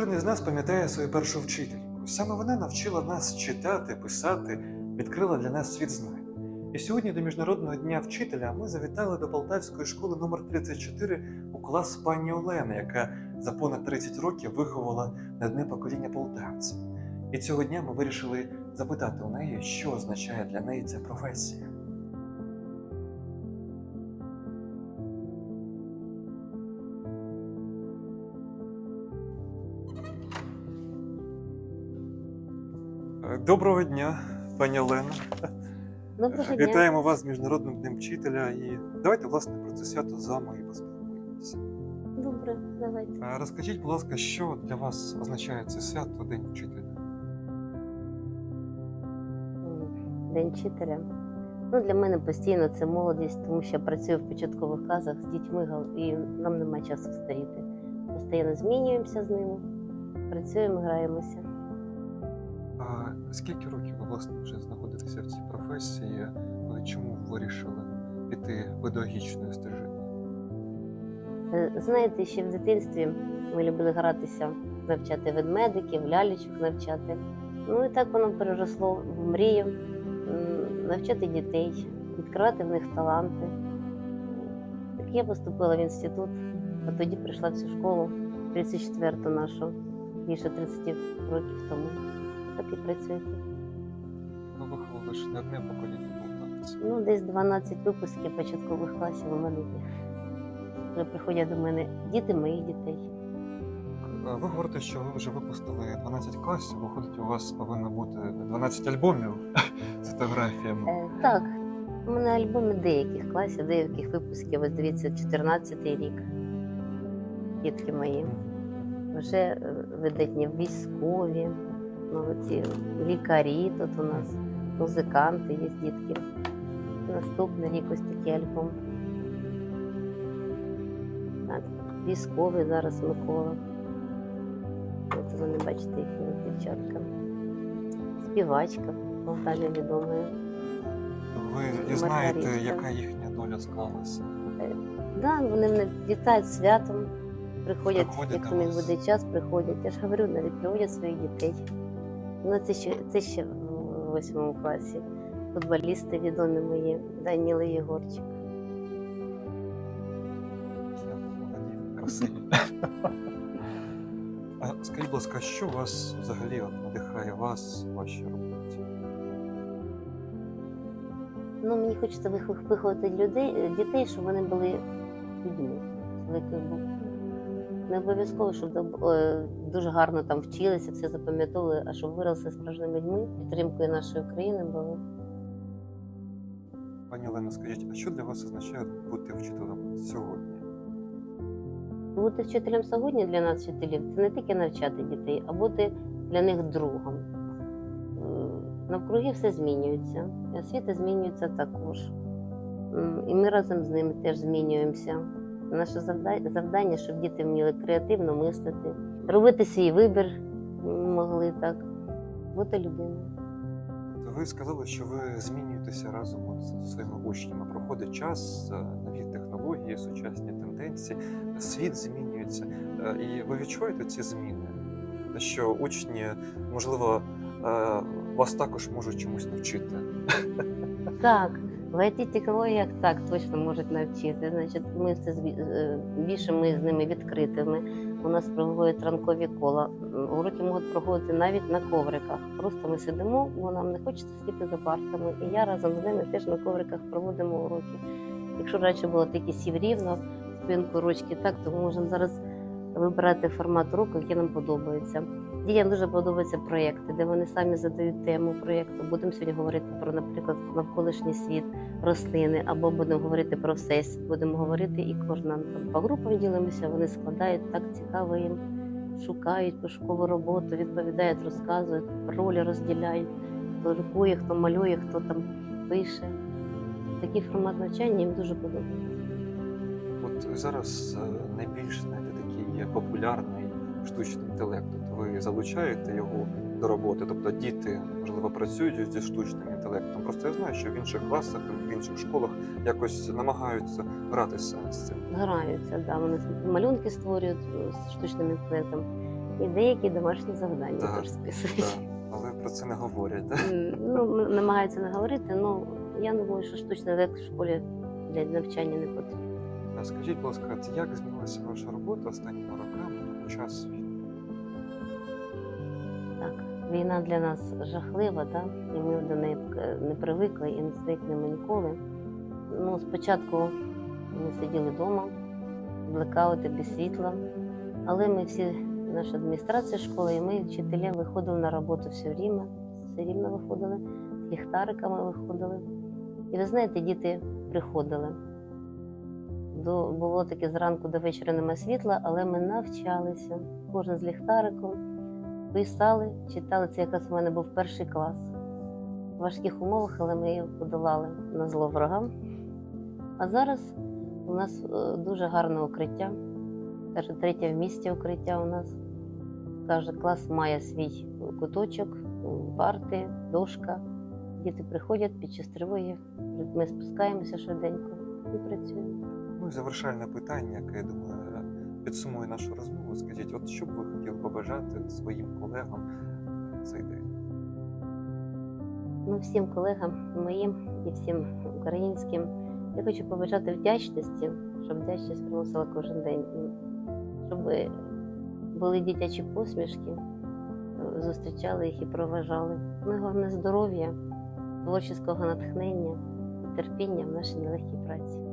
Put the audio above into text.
Кожен із нас пам'ятає свою першу вчительку. Саме вона навчила нас читати, писати, відкрила для нас світ знань. І сьогодні до Міжнародного дня вчителя ми завітали до Полтавської школи номер 34 у клас пані Олени, яка за понад 30 років виховала на дне покоління полтавців. І цього дня ми вирішили запитати у неї, що означає для неї ця професія. Доброго дня, пані Олена. Доброго дня. Вітаємо вас з Міжнародним днем вчителя. І давайте, власне, про це свято з вами і поспілкуємося. Добре, давайте. Е, Розкажіть, будь ласка, що для вас означає це свято День вчителя? День вчителя. Ну, для мене постійно це молодість, тому що я працюю в початкових класах з дітьми і нам немає часу старіти. Постійно змінюємося з ними, працюємо, граємося. А скільки років ви власне вже знаходитеся в цій професії? Ви Чому вирішили піти педагогічною стежиною? Е, Знаєте, ще в дитинстві ми любили гратися, навчати ведмедиків, лялечок навчати. Ну і так воно переросло в мрію навчати дітей, відкривати в них таланти. Так я поступила в інститут, а тоді прийшла в цю школу 34-ту нашу, більше 30 років тому. Так і працюю. тут. Ви виховали ж не одне покоління полтавців. Ну, десь 12 випусків початкових класів у мене є. Вже приходять до мене діти моїх дітей. Ви говорите, що ви вже випустили 12 класів, виходить, у вас повинно бути 12 альбомів з фотографіями. Е, так, у мене альбоми деяких класів, деяких випусків. Ось дивіться, 14-й рік. Дітки мої. Вже е, видатні військові, ну, ці лікарі тут у нас, музиканти є дітки. Наступний рік ось такий альбом. Так, військовий зараз Микола. От вони бачите, їх дівчатка. Співачка, Полтаві відомою. Ви знаєте, яка їхня доля склалася? Да, вони мене вітають святом, Приходять як у них буде час, приходять. Я ж говорю, навіть приводять своїх дітей. Ну, це ще, це ще в восьмому класі. Футболісти відомі мої, Даніла Єгорчик. А скажіть, будь ласка, що вас взагалі надихає вас у вашій роботі? Ну, мені хочеться вих- виховати людей, дітей, щоб вони були людьми з великої букви. Не обов'язково, щоб е, дуже гарно там вчилися, все запам'ятовували, а щоб виросли справжніми людьми, підтримкою нашої країни були. Пані Олена, скажіть, а що для вас означає бути вчителем сьогодні? Бути вчителем сьогодні для нас, вчителів, це не тільки навчати дітей, а бути для них другом. Е, Навкруги все змінюється, і освіта змінюється також. І ми разом з ними теж змінюємося. Наше завдання, щоб діти вміли креативно мислити, робити свій вибір могли так, бути людиною. Ви сказали, що ви змінюєтеся разом з своїми учнями. Проходить час, е, нові технології, сучасні тенденції, світ змінюється. Е, І ви відчуваєте ці зміни? Що учні, можливо, е, вас також можуть чомусь навчити. Так, в it технологіях так точно можуть навчити. Значить, ми зві- е, більше ми з ними відкритими. У нас проводять ранкові кола. Уроки можуть проходити навіть на ковриках. Просто ми сидимо, бо нам не хочеться сидіти за партами. І я разом з ними теж на ковриках проводимо уроки. Якщо раніше було такі сів рівно, спинку ручки, так, то ми можемо зараз вибирати формат уроку, який нам подобається. Дітям дуже подобаються проєкти, де вони самі задають тему проєкту. Будемо сьогодні говорити про, наприклад, навколишній світ, рослини, або будемо говорити про всесвіт, будемо говорити і кожна по групам ділимося, вони складають так цікаво їм, шукають пошукову роботу, відповідають, розказують, ролі розділяють, хто рукує, хто малює, хто там пише. Такий формат навчання їм дуже подобається. От зараз е, найбільш знаєте, такий популярний штучний інтелект. От ви залучаєте його до роботи, тобто діти можливо працюють зі штучним інтелектом. Просто я знаю, що в інших класах, в інших школах якось намагаються гратися з цим. Граються, да, вони малюнки створюють е, з штучним інтелектом. І деякі домашні завдання Так, теж списують. Так, але про це не говорять. Да? М, Ну, намагаються не говорити, ну я думаю, що штучний інтелект в школі для навчання не потрібен. Скажіть, будь ласка, як змінилася ваша робота останніми роками час війни? Так, війна для нас жахлива, так? і ми до неї не привикли і не звикнемо ніколи. Ну, спочатку ми сиділи вдома, блекаути без світла, але ми всі, наша адміністрація школи, і ми, вчителі, виходили на роботу все рівно, все рівно виходили, з ліхтариками виходили. І ви знаєте, діти приходили. Було таке зранку до вечора нема світла, але ми навчалися, кожен з ліхтариком писали, читали. Це якраз у мене був перший клас. В важких умовах, але ми його подолали на зло ворогам. А зараз у нас е, дуже гарне укриття. Каже, третє в місті укриття у нас. Каже, клас має свій куточок, парти, дошка. Діти приходять під час тривоги. Ми спускаємося швиденько і працюємо. І завершальне питання, яке я думаю підсумує нашу розмову. Скажіть, от що б ви хотіли побажати своїм колегам цей день? Ну, всім колегам моїм і всім українським. Я хочу побажати вдячності, щоб вдячність приносила кожен день. Щоб були дитячі посмішки, зустрічали їх і проважали. Ну, головне здоров'я, творчого натхнення терпіння в нашій нелегкій праці.